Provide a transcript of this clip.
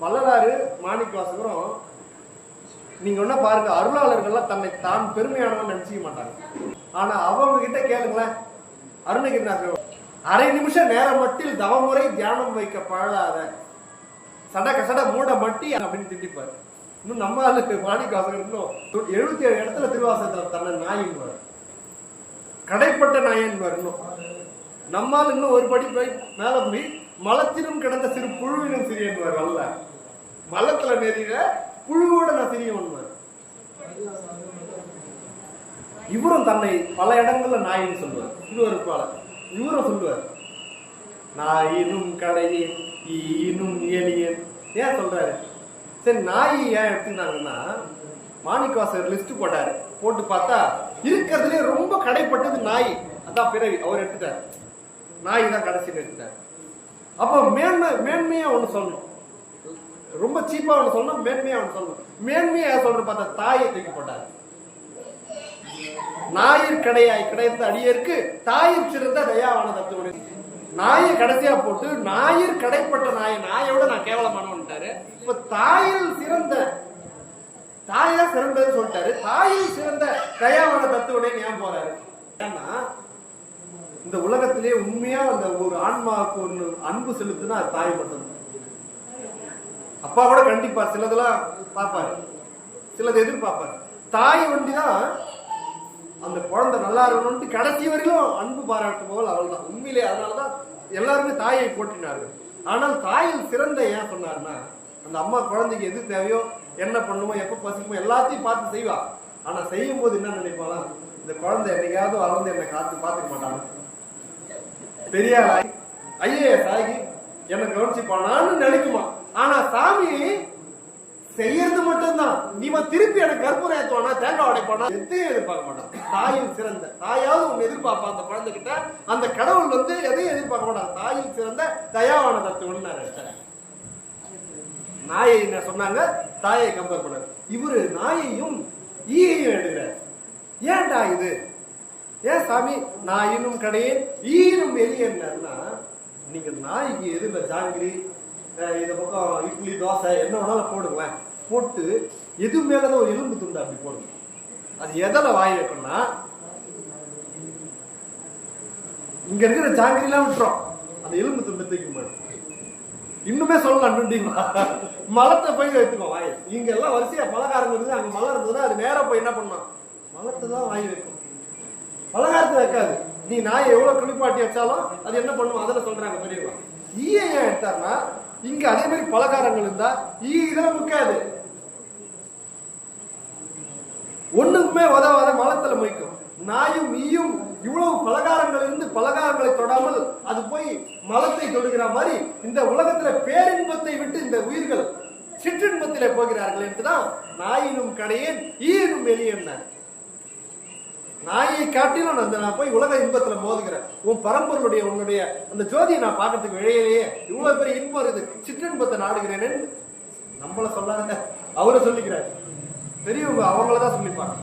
வள்ளலாறு மாணிக்க வாசகரும் நீங்க ஒண்ணா பாருங்க அருளாளர்கள்லாம் தன்னை தான் பெருமையானவன் நினைச்சிக்க மாட்டாங்க. ஆனா அவங்க கிட்ட கேளுங்களேன் அருணகிரிநாதர் அரை நிமிஷம் நேரம் மட்டில் தவமுறை தியானம் வைக்க பழாத சட கசட மூட மட்டி அப்படின்னு திட்டிப்பாரு. இன்னும் நம்ம ஆளுக்கு மாணிக்க வாசகர் இன்னும் எழுபத்தி ஏழு இடத்துல திருவாசகத்துல தன்னை நாயின் வரும் கடைப்பட்ட நாயன் வரணும் நம்மால் இன்னும் ஒரு படி போய் மேல போய் மலத்திலும் கிடந்த சிறு புழுவினும் சிறியன்வார் அல்ல. மலத்துல நெறிய புழுவோட நான் சிறியவன் இவரும் தன்னை பல இடங்கள்ல நாயின்னு சொல்லுவார். திருவருப்பாளர் இவரும் சொல்லுவார் நாயினும் கடையேன் ஈனும் எலியன் ஏன் சொல்றாரு? சரி நாய் ஏன் எடுத்துனாங்கன்னா மாணிக்கவாசர் லிஸ்ட் போட்டாரு. போட்டு பார்த்தா இருக்கிறதுலே ரொம்ப கடைப்பட்டது நாய். அதான் பிறவி அவர் எடுத்துட்டார். நாய் தான் கடைசி எடுத்துட்டார் அப்போ மேன்மை மேன்மையா ஒண்ணு சொல்லணும். ரொம்ப சீப்பாக ஒண்ணு சொல்லணும் மேன்மையா ஒண்ணு சொல்லணும். மேன்மையாக சொல்ற பார்த்தா தாயை தூக்கி போட்டார். நாயிற் கடையாய் கிடைத்த அடியருக்கு தாயிற் சிறந்த தயாவான தத்துவம். நாயை கடைசியா போட்டு நாயிற் கடைப்பட்ட நாயை நாயோட நான் கேவலமானவன்ட்டாரு. இப்ப தாயில் சிறந்த தாயா சிறந்ததுன்னு சொல்லிட்டாரு. தாயில் சிறந்த தயாவான தத்துவனே ஏன் போறாரு? ஏன்னா இந்த உலகத்திலே உண்மையா அந்த ஒரு ஆன்மாவுக்கு ஒரு அன்பு செலுத்துனா அது தாய் மட்டும். அப்பா கூட கண்டிப்பா சிலதெல்லாம் பார்ப்பாரு. சிலது எதிர்பார்ப்பாரு. தாய் வண்டிதான் அந்த குழந்தை நல்லா இருக்கணும்னு கடைசி வரைக்கும் அன்பு பாராட்டும் போல் அவள் தான் உண்மையிலே அதனாலதான் எல்லாருமே தாயை போட்டினார்கள் ஆனால் தாயில் சிறந்த ஏன் சொன்னார்னா அந்த அம்மா குழந்தைக்கு எது தேவையோ என்ன பண்ணுமோ எப்ப பசிக்குமோ எல்லாத்தையும் பார்த்து செய்வா. ஆனா செய்யும் போது என்ன நினைப்பாலாம் இந்த குழந்தை என்னைக்காவது வளர்ந்து என்னை காத்து பார்த்துக்க மாட்டாங்க. பெரிய ஆளாகி ஐஏஎஸ் ஆகி என்னை கவனிச்சுப்பானான்னு நினைக்குமா ஆனா சாமி செய்யறது மட்டும்தான். நீவன் திருப்பி எனக்கு கற்பூரம் ஏத்துவானா? தேங்காய் உடைப்பானா? எதையும் எதிர்பார்க்க மாட்டான். தாயின் சிறந்த தாயாவது ஒண்ணு எதிர்பார்ப்பான் அந்த குழந்தைகிட்ட. அந்த கடவுள் வந்து எதையும் எதிர்பார்க்க மாட்டான். தாயின் சிறந்த தயாவான தத்துவம்னு நான் நாயை என்ன சொன்னாங்க? தாயை கம்பேர் பண்ணாரு. இவரு நாயையும் ஈயையும் எடுக்கிறார் ஏன்டா இது? ஏன் சாமி நான் நாயினும் கடையேன். ஈனும் என்னன்னா நீங்க நாய்க்கு எதுல ஜாங்கிரி இந்த பக்கம் இட்லி தோசை என்ன வேணாலும் போடுங்களேன். போட்டு எது மேலதான் ஒரு எலும்பு துண்டு அப்படி போடுங்க. அது எதில் வாய் வைக்கணும்னா இங்க இருக்கிற ஜாங்கிரிலாம் விட்டுரும். அந்த எலும்பு துண்டு தூக்கி போயிடும் இன்னுமே சொல்லலாம் நுண்டிங்களா? மலத்தை போய் வைத்துக்கோ வாய். இங்க எல்லாம் வரிசையா பலகாரம் இருக்குது. அங்க மலம் இருந்ததுன்னா அது நேரம் போய் என்ன பண்ணலாம் மலத்தை தான் வாய் வைக்கும் பலகாரத்தை வைக்காது நீ நாயை எவ்வளவு குளிப்பாட்டி வச்சாலும் அது என்ன பண்ணும்? அதில் சொல்றாங்க பெரியவா. ஈயை ஏன் எடுத்தாருன்னா இங்க அதே மாதிரி பலகாரங்கள் இருந்தா ஈ இதெல்லாம் முக்காது. ஒண்ணுக்குமே உதவாத மலத்துல மொய்க்கும் நாயும் ஈயும் இவ்வளவு பலகாரங்கள் இருந்து பலகாரங்களை தொடாமல் அது போய் மலத்தை தொடுகிற மாதிரி இந்த உலகத்துல பேரின்பத்தை விட்டு இந்த உயிர்கள் சிற்றின்பத்திலே போகிறார்கள் என்றுதான் நாயினும் கடையேன் ஈயினும் என்ன நாயை காட்டிலும் அந்த நான் போய் உலக இன்பத்துல மோதுகிறேன். உன் பரம்பொருளுடைய உன்னுடைய அந்த ஜோதியை நான் பார்க்கறதுக்கு வெளியிலேயே இவ்வளவு பெரிய இன்பம் இருக்குது. சிற்றின்பத்தை நாடுகிறேன்னு நம்மள சொல்லாத அவரை சொல்லிக்கிறார். பெரியவங்க அவங்கள தான் சொல்லிப்பாங்க.